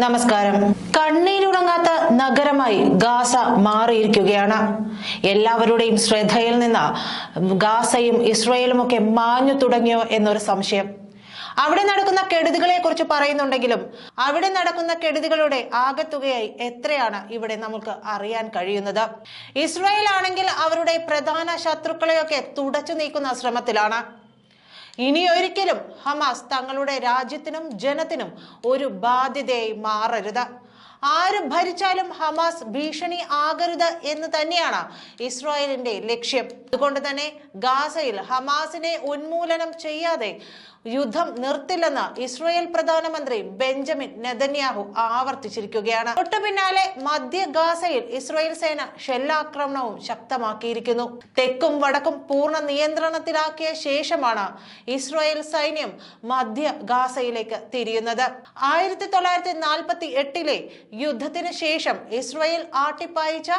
നമസ്കാരം. കണ്ണീരുണങ്ങാത്ത നഗരമായി ഗാസ മാറിയിരിക്കുകയാണ്. എല്ലാവരുടെയും ശ്രദ്ധയിൽ നിന്ന് ഗാസയും ഇസ്രയേലും ഒക്കെ മാഞ്ഞു തുടങ്ങിയോ എന്നൊരു സംശയം. അവിടെ നടക്കുന്ന കെടുതികളെ കുറിച്ച് പറയുന്നുണ്ടെങ്കിലും അവിടെ നടക്കുന്ന കെടുതികളുടെ ആകത്തുകയായി എത്രയാണ് ഇവിടെ നമുക്ക് അറിയാൻ കഴിയുന്നത്? ഇസ്രായേൽ ആണെങ്കിൽ അവരുടെ പ്രധാന ശത്രുക്കളെയൊക്കെ തുടച്ചു നീക്കുന്ന ശ്രമത്തിലാണ്. ഇനി ഒരിക്കലും ഹമാസ് തങ്ങളുടെ രാജ്യത്തിനും ജനത്തിനും ഒരു ബാധ്യതയായി മാറരുത്. ആര് ഭരിച്ചാലും ഹമാസ് ഭീഷണി ആകരുത് എന്ന് തന്നെയാണ് ഇസ്രായേലിന്റെ ലക്ഷ്യം. അതുകൊണ്ട് തന്നെ ഗാസയിൽ ഹമാസിനെ ഉന്മൂലനം ചെയ്യാതെ യുദ്ധം നിർത്തില്ലെന്ന് ഇസ്രയേൽ പ്രധാനമന്ത്രി ബെഞ്ചമിൻ നെതന്യാഹു ആവർത്തിച്ചിരിക്കുകയാണ്. തൊട്ടു പിന്നാലെ മധ്യ ഗാസയിൽ ഇസ്രയേൽ സേന ഷെല്ലാക്രമണവും ശക്തമാക്കിയിരിക്കുന്നു. തെക്കും വടക്കും പൂർണ നിയന്ത്രണത്തിലാക്കിയ ശേഷമാണ് ഇസ്രയേൽ സൈന്യം മധ്യ ഗാസയിലേക്ക് തിരിയുന്നത്. ആയിരത്തി തൊള്ളായിരത്തി നാൽപ്പത്തി എട്ടിലെ യുദ്ധത്തിന് ശേഷം ഇസ്രയേൽ ആട്ടിപ്പായിച്ച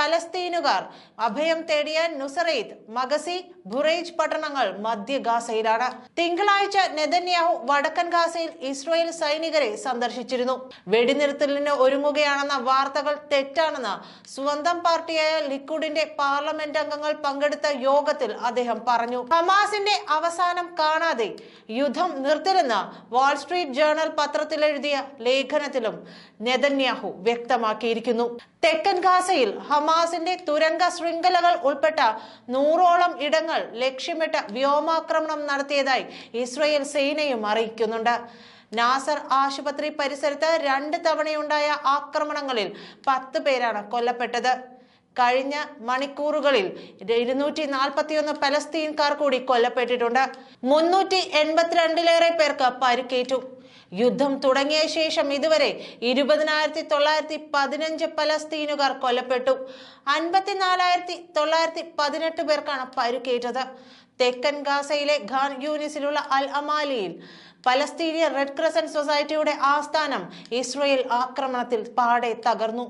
പലസ്തീനുകാർ അഭയം തേടിയ നുസറേത്ത് മഗസി ബുറേജ് പട്ടണങ്ങൾ മധ്യ ഗാസയിലാണ്. തിങ്കളാഴ്ച നെതന്യാഹു വടക്കൻ ഗാസയിൽ ഇസ്രായേൽ സൈനികരെ സന്ദർശിച്ചിരുന്നു. വെടിനിർത്തലിന് ഒരുങ്ങുകയാണെന്ന വാർത്തകൾ തെറ്റാണെന്ന് സ്വന്തം പാർട്ടിയായ ലിക്വിഡിന്റെ പാർലമെന്റ് അംഗങ്ങൾ പങ്കെടുത്ത യോഗത്തിൽ അദ്ദേഹം പറഞ്ഞു. ഹമാസിന്റെ അവസാനം കാണാതെ യുദ്ധം നിർത്തലെന്ന് വാൾസ്ട്രീറ്റ് ജേർണൽ പത്രത്തിൽ എഴുതിയ ലേഖനത്തിലും നെതന്യാഹു വ്യക്തമാക്കിയിരിക്കുന്നു. തെക്കൻ ഗാസയിൽ ഹമാസിന്റെ തുരങ്ക ശൃംഖലകൾ ഉൾപ്പെട്ട നൂറോളം ഇടങ്ങൾ ലക്ഷ്യമിട്ട് വ്യോമാക്രമണം നടത്തിയതായി ഇസ്രയേൽ സേനയും അറിയിക്കുന്നുണ്ട്. നാസർ ആശുപത്രി പരിസരത്ത് രണ്ട് തവണയുണ്ടായ ആക്രമണങ്ങളിൽ പത്ത് പേരാണ് കൊല്ലപ്പെട്ടത്. കഴിഞ്ഞ മണിക്കൂറുകളിൽ ഇരുന്നൂറ്റി നാൽപ്പത്തിയൊന്ന് പലസ്തീൻകാർ കൂടി കൊല്ലപ്പെട്ടിട്ടുണ്ട്. മുന്നൂറ്റി എൺപത്തിരണ്ടിലേറെ പേർക്ക് പരിക്കേറ്റു. യുദ്ധം തുടങ്ങിയ ശേഷം ഇതുവരെ ഇരുപതിനായിരത്തി തൊള്ളായിരത്തി പതിനഞ്ച് പലസ്തീനുകാർ കൊല്ലപ്പെട്ടു. അൻപത്തിനാലായിരത്തി തൊള്ളായിരത്തി പതിനെട്ട് പേർക്കാണ് പരുക്കേറ്റത്. തെക്കൻ ഗാസയിലെ ഖാൻ യൂനിസിലുള്ള അൽ അമാലിയിൽ പലസ്തീനിയ റെഡ് ക്രസന്റ് സൊസൈറ്റിയുടെ ആസ്ഥാനം ഇസ്രയേൽ ആക്രമണത്തിൽ പാടെ തകർന്നു.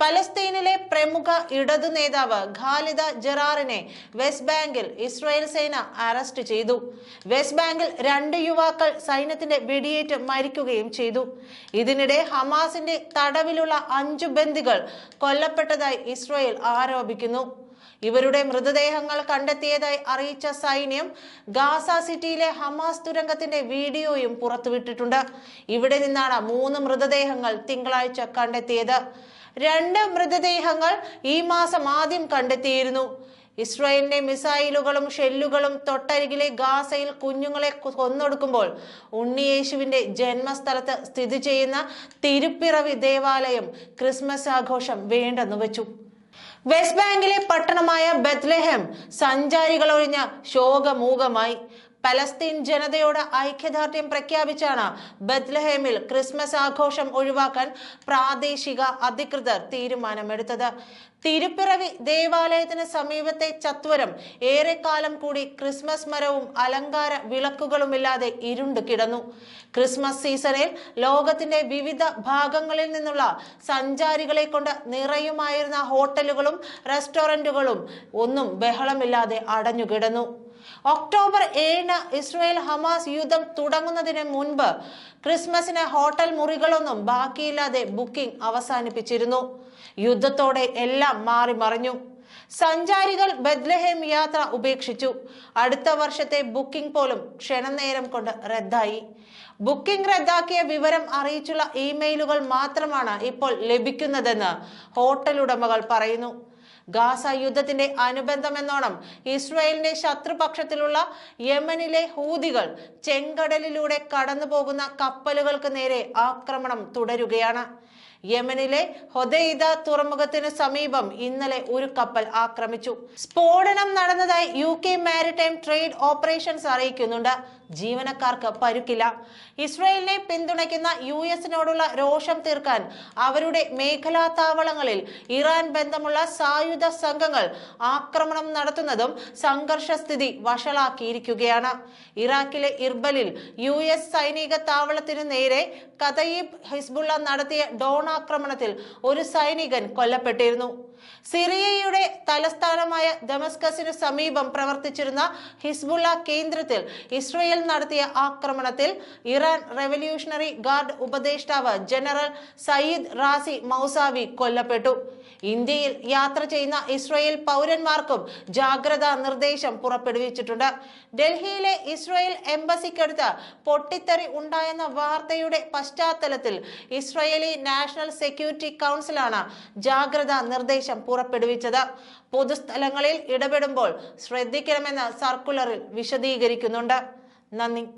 പലസ്തീനിലെ പ്രമുഖ ഇടത് നേതാവ് ഖാലിദ ജറാറിനെ വെസ്റ്റ് ബാങ്കിൽ ഇസ്രയേൽ സേന അറസ്റ്റ് ചെയ്തു. വെസ്റ്റ് ബാങ്കിൽ രണ്ട് യുവാക്കൾ സൈന്യത്തിന്റെ വെടിയേറ്റ് മരിക്കുകയും ചെയ്തു. ഇതിനിടെ ഹമാസിന്റെ തടവിലുള്ള അഞ്ചു ബന്ദികൾ കൊല്ലപ്പെട്ടതായി ഇസ്രയേൽ ആരോപിക്കുന്നു. ഇവരുടെ മൃതദേഹങ്ങൾ കണ്ടെത്തിയതായി അറിയിച്ച സൈന്യം ഗാസ സിറ്റിയിലെ ഹമാസ് തുരങ്കത്തിന്റെ വീഡിയോയും പുറത്തുവിട്ടിട്ടുണ്ട്. ഇവിടെ നിന്നാണ് മൂന്ന് മൃതദേഹങ്ങൾ തിങ്കളാഴ്ച കണ്ടെത്തിയത്. രണ്ട് മൃതദേഹങ്ങൾ ഈ മാസം ആദ്യം കണ്ടെത്തിയിരുന്നു. ഇസ്രായേലിന്റെ മിസൈലുകളും ഷെല്ലുകളും തൊട്ടരികിലെ ഗാസയിൽ കുഞ്ഞുങ്ങളെ കൊന്നൊടുക്കുമ്പോൾ ഉണ്ണിയേശുവിന്റെ ജന്മസ്ഥലത്ത് സ്ഥിതി ചെയ്യുന്ന തിരുപ്പിറവി ദേവാലയം ക്രിസ്മസ് ആഘോഷം വേണ്ടെന്ന് വെച്ചു. വെസ്റ്റ് ബാങ്കിലെ പട്ടണമായ ബത്ലഹേം സഞ്ചാരികളൊഴിഞ്ഞ ശോകമൂകമായി. പലസ്തീൻ ജനതയോട് ഐക്യദാർഢ്യം പ്രഖ്യാപിച്ചാണ് ബത്ലഹേമിൽ ക്രിസ്മസ് ആഘോഷം ഒഴിവാക്കാൻ പ്രാദേശിക അധികൃതർ തീരുമാനമെടുത്തത്. തിരുപ്പിറവി ദേവാലയത്തിന് സമീപത്തെ ചത്വരം ഏറെക്കാലം കൂടി ക്രിസ്മസ് മരവും അലങ്കാര വിളക്കുകളുമില്ലാതെ ഇരുണ്ടു കിടന്നു. ക്രിസ്മസ് സീസണിൽ ലോകത്തിന്റെ വിവിധ ഭാഗങ്ങളിൽ നിന്നുള്ള സഞ്ചാരികളെ കൊണ്ട് നിറയുമായിരുന്ന ഹോട്ടലുകളും റെസ്റ്റോറന്റുകളും ഒന്നും ബഹളമില്ലാതെ അടഞ്ഞുകിടന്നു. ഒക്ടോബർ ഏഴിന് ഇസ്രയേൽ ഹമാസ് യുദ്ധം തുടങ്ങുന്നതിന് മുൻപ് ക്രിസ്മസിന് ഹോട്ടൽ മുറികളൊന്നും ബാക്കിയില്ലാതെ ബുക്കിംഗ് അവസാനിപ്പിച്ചിരുന്നു. യുദ്ധത്തോടെ എല്ലാം മാറി മറിഞ്ഞു. സഞ്ചാരികൾ ബദ്ലഹേം യാത്ര ഉപേക്ഷിച്ചു. അടുത്ത വർഷത്തെ ബുക്കിംഗ് പോലും ക്ഷണനേരം കൊണ്ട് റദ്ദായി. ബുക്കിംഗ് റദ്ദാക്കിയ വിവരം അറിയിച്ചുള്ള ഇമെയിലുകൾ മാത്രമാണ് ഇപ്പോൾ ലഭിക്കുന്നതെന്ന് ഹോട്ടൽ ഉടമകൾ പറയുന്നു. ഗാസ യുദ്ധത്തിന്റെ അനുബന്ധമെന്നോണം ഇസ്രായേലിന്റെ ശത്രുപക്ഷത്തിലുള്ള യമനിലെ ഹൂതികൾ ചെങ്കടലിലൂടെ കടന്നു പോകുന്ന കപ്പലുകൾക്ക് നേരെ ആക്രമണം തുടരുകയാണ്. യമനിലെ ഹൊദൈദ തുറമുഖത്തിന് സമീപം ഇന്നലെ ഒരു കപ്പൽ ആക്രമിച്ചു. സ്ഫോടനം നടന്നതായി U K maritime trade operations അറിയിക്കുന്നുണ്ട്. ജീവനക്കാർക്ക് പരുക്കില്ല. ഇസ്രയേലിനെ പിന്തുണയ്ക്കുന്ന യു എസിനോടുള്ള രോഷം തീർക്കാൻ അവരുടെ മേഖലാ താവളങ്ങളിൽ ഇറാൻ ബന്ധമുള്ള സായുധ സംഘങ്ങൾ ആക്രമണം നടത്തുന്നതും സംഘർഷസ്ഥിതി വഷളാക്കിയിരിക്കുകയാണ്. ഇറാഖിലെ ഇർബലിൽ യു എസ് സൈനിക താവളത്തിനു നേരെ കതയീബ് ഹിസ്ബുള്ള നടത്തിയ ഡോൺ ആക്രമണത്തിൽ ഒരു സൈനികൻ കൊല്ലപ്പെട്ടിരുന്നു. സിറിയയുടെ തലസ്ഥാനമായ ദമസ്കസിനു സമീപം പ്രവർത്തിച്ചിരുന്ന ഹിസ്ബുള്ള കേന്ദ്രത്തിൽ ഇസ്രയേൽ നടത്തിയ ആക്രമണത്തിൽ ഇറാൻ റെവല്യൂഷണറി ഗാർഡ് ഉപദേഷ്ടാവ് ജനറൽ സയ്യിദ് റാസി മൗസാവി കൊല്ലപ്പെട്ടു. ഇന്ത്യയിൽ യാത്ര ചെയ്യുന്ന ഇസ്രയേൽ പൗരന്മാർക്കും ജാഗ്രതാ നിർദ്ദേശം പുറപ്പെടുവിച്ചിട്ടുണ്ട്. ഡൽഹിയിലെ ഇസ്രയേൽ എംബസിക്കടുത്ത് പൊട്ടിത്തെറി ഉണ്ടായെന്ന വാർത്തയുടെ പശ്ചാത്തലത്തിൽ ഇസ്രയേലി നാഷണൽ സെക്യൂരിറ്റി കൗൺസിലാണ് ജാഗ്രതാ നിർദ്ദേശം പുറപ്പെടുവിച്ചത്. പൊതുസ്ഥലങ്ങളിൽ ഇടപെടുമ്പോൾ ശ്രദ്ധിക്കണമെന്ന് സർക്കുലറിൽ വിശദീകരിക്കുന്നുണ്ട്. നന്ദി.